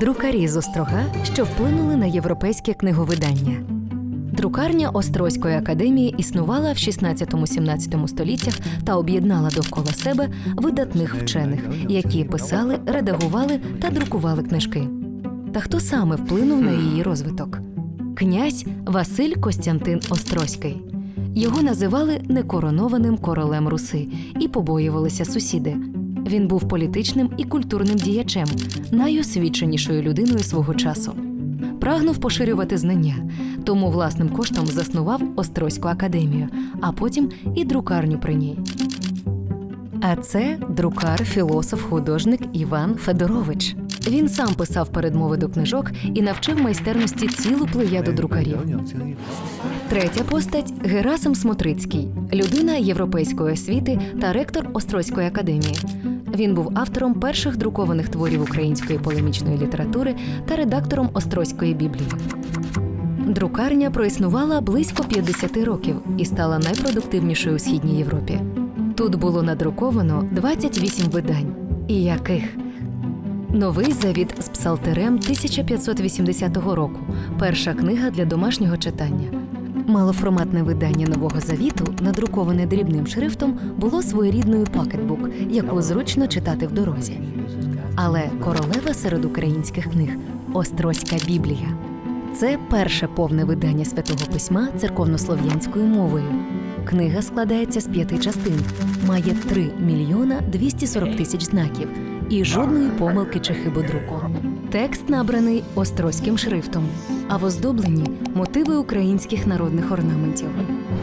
Друкарі з острога, що вплинули на європейське книговидання. Друкарня Острозької академії існувала в 16-17 століттях та об'єднала довкола себе видатних вчених, які писали, редагували та друкували книжки. Та хто саме вплинув на її розвиток? Князь Василь Костянтин Острозький. Його називали некоронованим королем Руси і побоювалися сусіди. Він був політичним і культурним діячем, найосвіченішою людиною свого часу. Прагнув поширювати знання, тому власним коштом заснував Острозьку академію, а потім і друкарню при ній. А це друкар, філософ, художник Іван Федорович. Він сам писав передмови до книжок і навчив майстерності цілу плеяду друкарів. Третя постать Герасим Смотрицький, людина європейської освіти та ректор Острозької академії. Він був автором перших друкованих творів української полемічної літератури та редактором Острозької біблії. Друкарня проіснувала близько 50 років і стала найпродуктивнішою у східній Європі. Тут було надруковано 28 видань. І яких? Новий завіт з псалтерем 1580 року. Перша книга для домашнього читання. Малоформатне видання нового завіту, надруковане дрібним шрифтом, було своєрідною пакетбук, яку зручно читати в дорозі. Але королева серед українських книг Острозька Біблія. Це перше повне видання святого письма церковнослов'янською мовою. Книга складається з п'яти частин, має 3 мільйона 240 тисяч знаків і жодної помилки чи хибодруку. Текст набраний острозьким шрифтом, а в оздобленні мотиви українських народних орнаментів.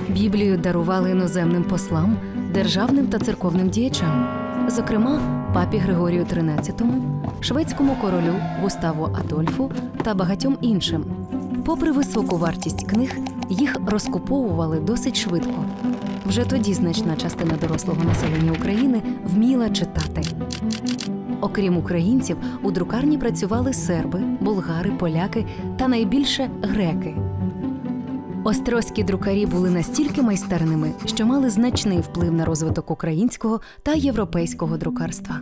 Біблію дарували іноземним послам, державним та церковним діячам, зокрема папі Григорію XIII, шведському королю Густаву Адольфу та багатьом іншим. Попри високу вартість книг, їх розкуповували досить швидко. Вже тоді значна частина дорослого населення України вміла читати. Окрім українців, у друкарні працювали серби, болгари, поляки та найбільше греки. Острозькі друкарі були настільки майстерними, що мали значний вплив на розвиток українського та європейського друкарства.